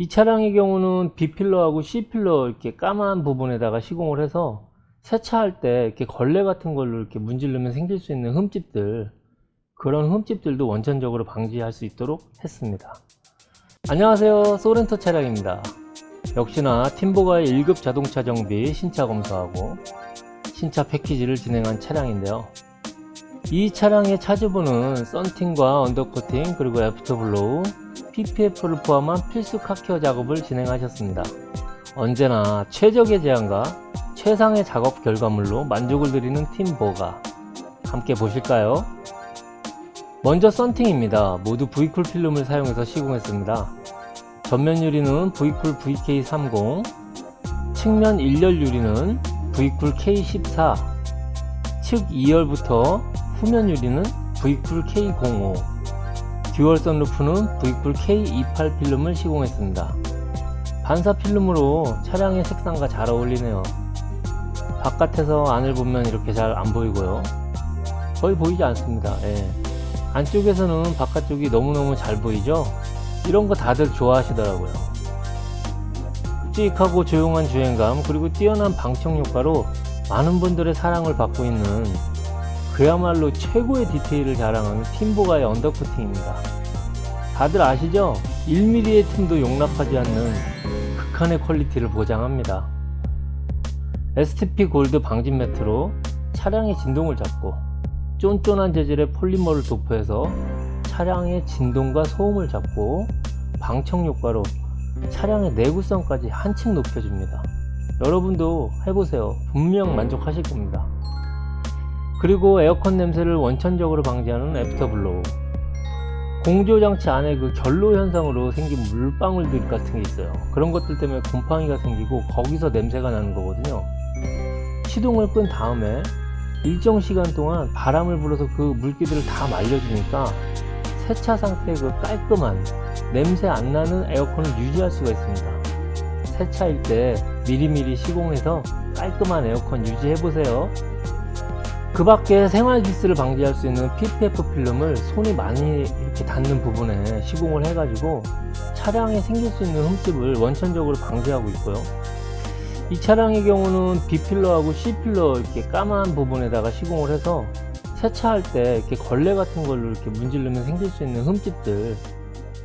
이 차량의 경우는 B필러하고 C필러 이렇게 까만 부분에다가 시공을 해서 세차할 때 이렇게 걸레 같은 걸로 이렇게 문지르면 생길 수 있는 흠집들 그런 흠집들도 원천적으로 방지할 수 있도록 했습니다. 안녕하세요. 소렌토 차량입니다. 역시나 팀보가의 1급 자동차 정비 신차 검사하고 신차 패키지를 진행한 차량인데요. 이 차량의 차주분은 썬팅과 언더코팅 그리고 애프터블로우, PPF를 포함한 필수 카케어 작업을 진행하셨습니다. 언제나 최적의 제안과 최상의 작업 결과물로 만족을 드리는 팀보가 함께 보실까요? 먼저 썬팅입니다. 모두 V쿨 필름을 사용해서 시공했습니다. 전면 유리는 V쿨 VK30, 측면 1열 유리는 V쿨 K14, 측 2열부터 후면 유리는 V쿨 K05, 듀얼 선루프는 V쿨 K28 필름을 시공했습니다. 반사 필름으로 차량의 색상과 잘 어울리네요. 바깥에서 안을 보면 이렇게 잘 안 보이고요. 거의 보이지 않습니다. 예. 안쪽에서는 바깥쪽이 너무너무 잘 보이죠? 이런 거 다들 좋아하시더라고요. 묵직하고 조용한 주행감 그리고 뛰어난 방청 효과로 많은 분들의 사랑을 받고 있는 그야말로 최고의 디테일을 자랑하는 팀보가의 언더코팅입니다. 다들 아시죠? 1mm의 틈도 용납하지 않는 극한의 퀄리티를 보장합니다. STP 골드 방진 매트로 차량의 진동을 잡고 쫀쫀한 재질의 폴리머를 도포해서 차량의 진동과 소음을 잡고 방청 효과로 차량의 내구성까지 한층 높여줍니다. 여러분도 해보세요. 분명 만족하실 겁니다. 그리고 에어컨 냄새를 원천적으로 방지하는 애프터블로우. 공조장치 안에 그 결로 현상으로 생긴 물방울들 같은 게 있어요. 그런 것들 때문에 곰팡이가 생기고 거기서 냄새가 나는 거거든요. 시동을 끈 다음에 일정 시간 동안 바람을 불어서 그 물기들을 다 말려주니까 세차 상태의 그 깔끔한 냄새 안 나는 에어컨을 유지할 수가 있습니다. 세차일 때 미리미리 시공해서 깔끔한 에어컨 유지해 보세요. 그 밖에 생활 기스를 방지할 수 있는 PPF 필름을 손이 많이 이렇게 닿는 부분에 시공을 해가지고 차량에 생길 수 있는 흠집을 원천적으로 방지하고 있고요. 이 차량의 경우는 B필러하고 C필러 이렇게 까만 부분에다가 시공을 해서 세차할 때 이렇게 걸레 같은 걸로 이렇게 문지르면 생길 수 있는 흠집들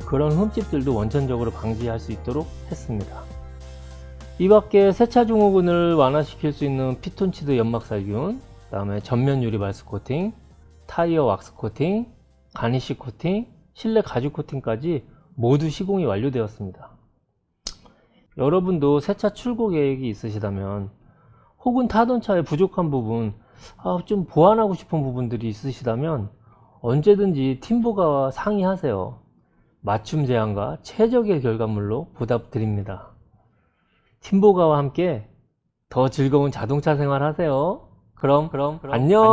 그런 흠집들도 원천적으로 방지할 수 있도록 했습니다. 이 밖에 세차 증후군을 완화시킬 수 있는 피톤치드 연막살균, 그 다음에 전면 유리 발스 코팅, 타이어 왁스 코팅, 가니쉬 코팅, 실내 가죽 코팅까지 모두 시공이 완료되었습니다. 여러분도 세차 출고 계획이 있으시다면 혹은 타던 차의 부족한 부분 아, 좀 보완하고 싶은 부분들이 있으시다면 언제든지 팀보가와 상의하세요. 맞춤 제안과 최적의 결과물로 보답드립니다. 팀보가와 함께 더 즐거운 자동차 생활 하세요. 그럼, 그럼, 안녕.